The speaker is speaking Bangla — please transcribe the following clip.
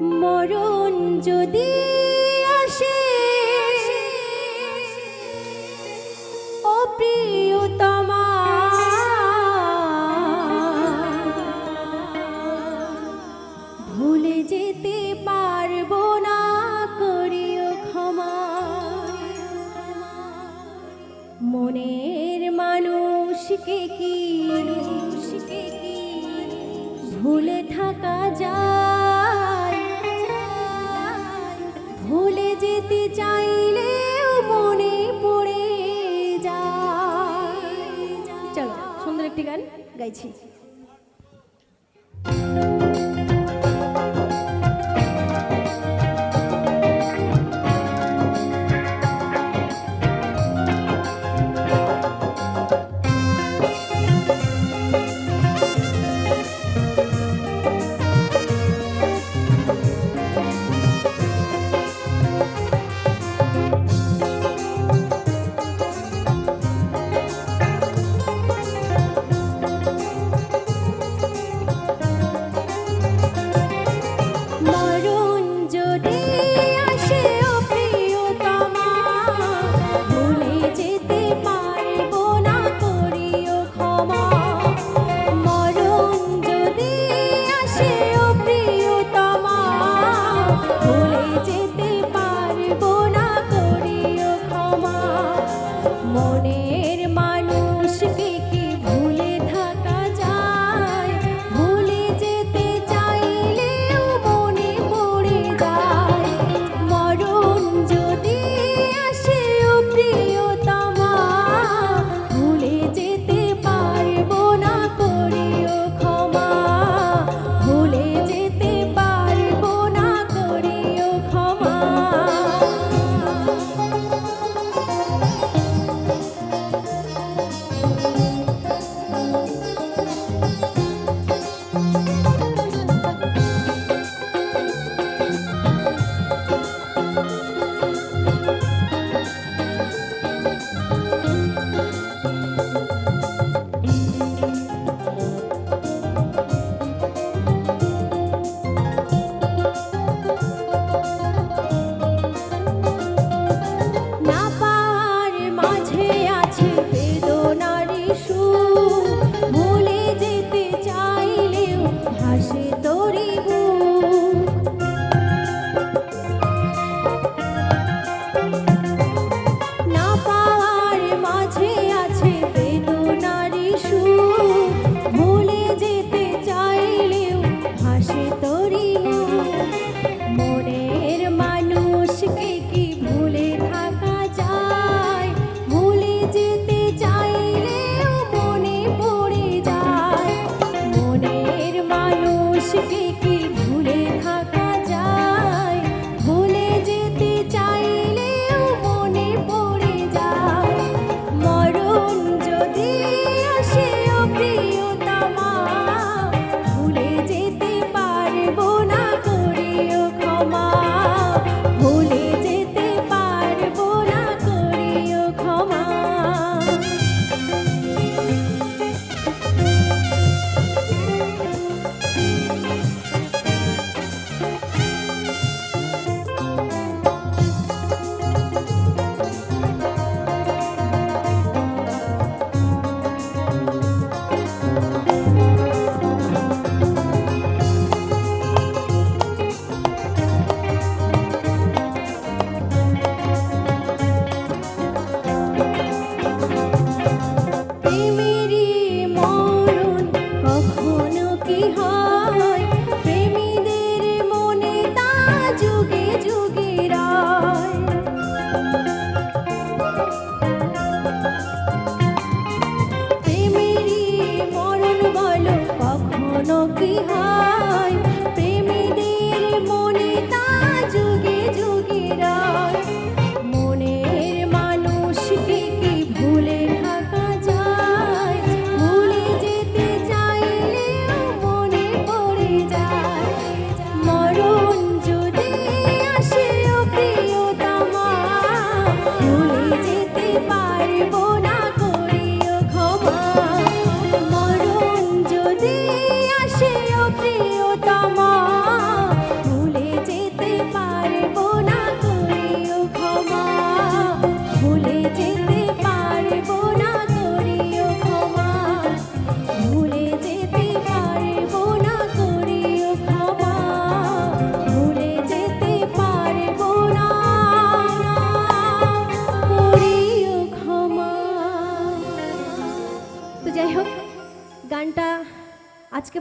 মরণ যদি আসে ও প্রিয়তমা ভুলে যেতে পারব না করিও ক্ষমা। মনের মানুষকে কি মানুষকে কি ভুলে থাকা যায়? চাইছি। be কি